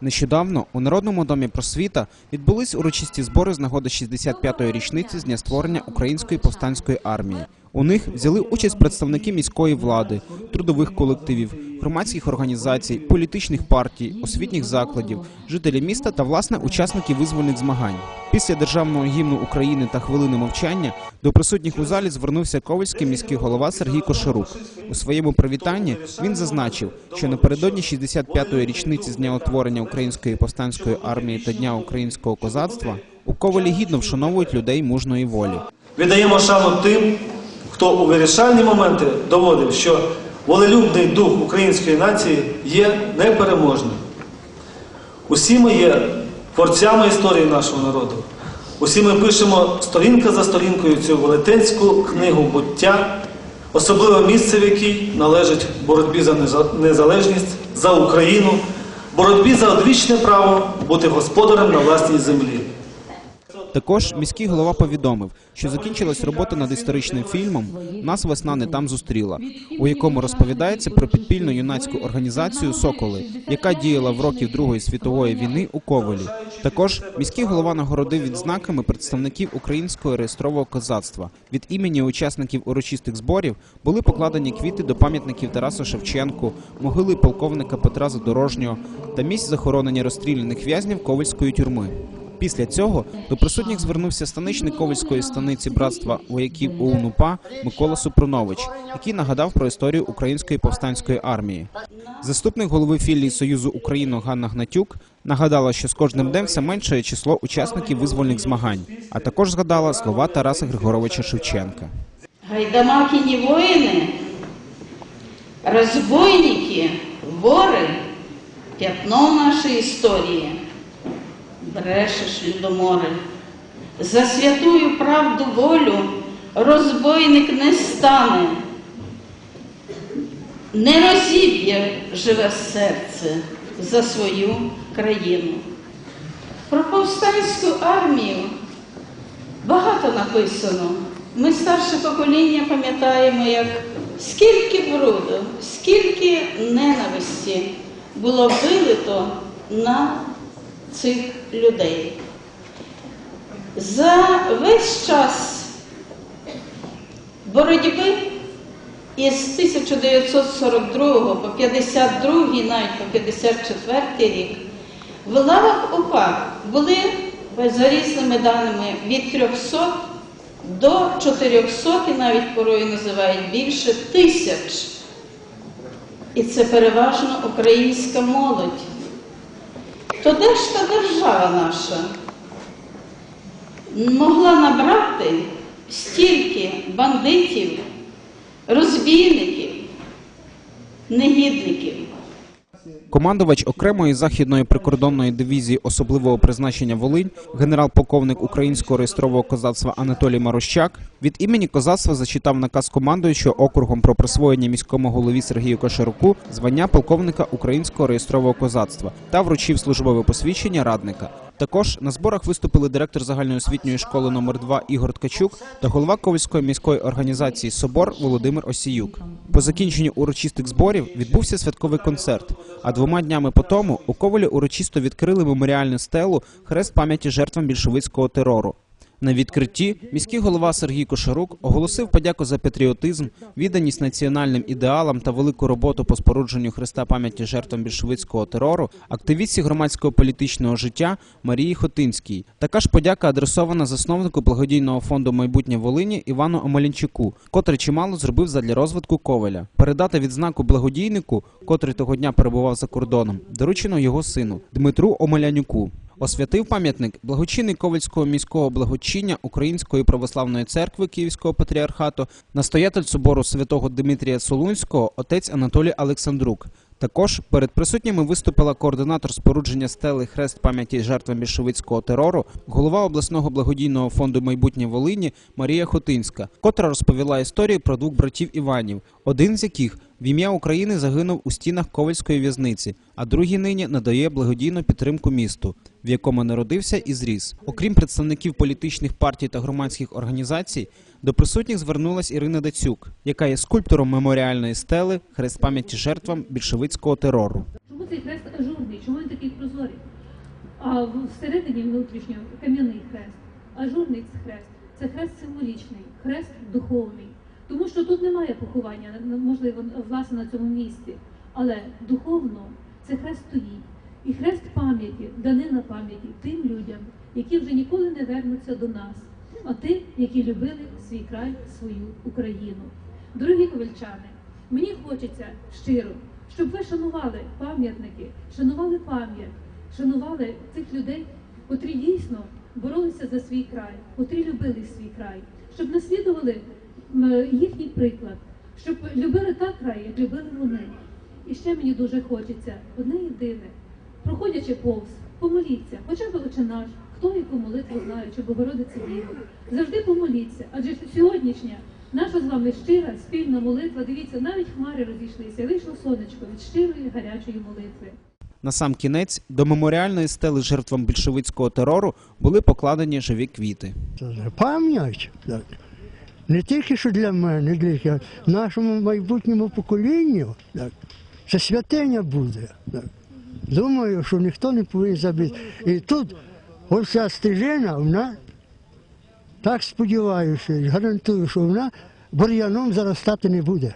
Нещодавно у Народному домі просвіта відбулись урочисті збори з нагоди 65-ї річниці з дня створення Української повстанської армії. У них взяли участь представники міської влади, трудових колективів, громадських організацій, політичних партій, освітніх закладів, жителі міста та власне учасники визвольних змагань. Після державного гімну України та хвилини мовчання до присутніх у залі звернувся ковальський міський голова Сергій Кошарук. У своєму привітанні він зазначив, що напередодні 65-ї річниці з дня утворення Української повстанської армії та Дня українського козацтва у Ковалі гідно вшановують людей мужної волі. Віддаємо шану тим, хто у вирішальні моменти доводив, що волелюбний дух української нації є непереможним. Усі ми є творцями історії нашого народу. Усі ми пишемо сторінка за сторінкою цю велетенську книгу буття, особливе місце, в якій належить боротьбі за незалежність, за Україну, боротьбі за одвічне право бути господарем на власній землі. Також міський голова повідомив, що закінчилась робота над історичним фільмом Нас весна не там зустріла, у якому розповідається про підпільну юнацьку організацію Соколи, яка діяла в років Другої світової війни у Ковалі. Також міський голова нагородив відзнаками представників українського реєстрового козацтва. Від імені учасників урочистих зборів були покладені квіти до пам'ятників Тарасу Шевченку, могили полковника Петра Задорожнього та місць захоронення розстріляних в'язнів Ковальської тюрми. Після цього до присутніх звернувся станичник Ковальської станиці братства вояків ОУН-УПА Микола Супрунович, який нагадав про історію Української повстанської армії. Заступник голови філії Союзу Україну Ганна Гнатюк нагадала, що з кожним днем все менше число учасників визвольних змагань, а також згадала слова Тараса Григоровича Шевченка. Гайдамакині воїни, розбойники, вори, пятно нашої історії. Брешеш, людоморе, за святую правду волю розбойник не стане, не розіб'є живе серце за свою країну. Про повстанську армію Багато написано. Ми старше покоління пам'ятаємо, як скільки бруду, скільки ненависті було вилито на цих людей. За весь час боротьби із 1942 по 52, навіть по 54 рік в лавах УПА були за різними даними від 300 до 400 і навіть порою називають більше тисяч. І це переважно українська молодь. То де ж та держава наша могла набрати стільки бандитів, розбійників, негідників? Командувач окремої західної прикордонної дивізії особливого призначення Волинь, генерал-полковник українського реєстрового козацтва Анатолій Марощак від імені козацтва зачитав наказ командуючого округом про присвоєння міському голові Сергію Кошаруку звання полковника українського реєстрового козацтва та вручив службове посвідчення радника. Також на зборах виступили директор загальноосвітньої школи номер 2 Ігор Ткачук та голова Ковальської міської організації Собор Володимир Осіюк. По закінченню урочистих зборів відбувся святковий концерт. А двома днями по тому у Ковалі урочисто відкрили меморіальну стелу хрест пам'яті жертвам більшовицького терору. На відкритті міський голова Сергій Кошарук оголосив подяку за патріотизм, відданість національним ідеалам та велику роботу по спорудженню хреста пам'яті жертвам більшовицького терору активістці громадського політичного життя Марії Хотинській. Така ж подяка адресована засновнику благодійного фонду майбутнє Волині Івану Омелянчуку, котрий чимало зробив задля розвитку Ковеля. Передати відзнаку благодійнику, котрий того дня перебував за кордоном, доручено його сину Дмитру Омелянюку. Освятив пам'ятник благочинний Ковальського міського благочиння Української православної церкви Київського патріархату, настоятель собору святого Дмитрія Солунського, отець Анатолій Олександрук. Також перед присутніми виступила координатор спорудження стели Хрест пам'яті жертвам більшовицького терору, голова обласного благодійного фонду майбутнє Волині Марія Хотинська, котра розповіла історію про двох братів Іванів, один з яких В ім'я України загинув у стінах Ковальської в'язниці, а другий нині надає благодійну підтримку місту, в якому народився і зріс. Окрім представників політичних партій та громадських організацій, до присутніх звернулась Ірина Дацюк, яка є скульптором меморіальної стели Хрест пам'яті жертвам більшовицького терору. Чому цей хрест ажурний? Чому він такий прозорий? А всередині внутрішньо кам'яний хрест. Ажурний хрест це хрест символічний, хрест духовний. Тому що тут немає поховання, можливо, власне на цьому місці. Але духовно це хрест стоїть. І хрест пам'яті, данина пам'яті тим людям, які вже ніколи не вернуться до нас, а тим, які любили свій край, свою Україну. Дорогі ковальчани, мені хочеться щиро, щоб ви шанували пам'ятники, шанували пам'ять, шанували цих людей, котрі дійсно боролися за свій край, котрі любили свій край, щоб наслідували їхній приклад, щоб любили так край, як любили вони. І ще мені дуже хочеться одне єдине, проходячи повз, помоліться, хоча б Отче наш, хто яку молитву знає, чи Богородице Діво, завжди помоліться, адже сьогоднішня наша з вами щира спільна молитва. Дивіться, навіть хмари розійшлися, вийшло сонечко від щирої гарячої молитви. На сам кінець до меморіальної стели жертвам більшовицького терору були покладені живі квіти. Це Пам'ять. Не тільки що для мене, для нашому майбутньому поколінню. Так. Це святиня буде. Так. Думаю, що ніхто не повинен забити. І тут ось ця стежина, вона так сподіваюся, гарантую, що вона бур'яном заростати не буде.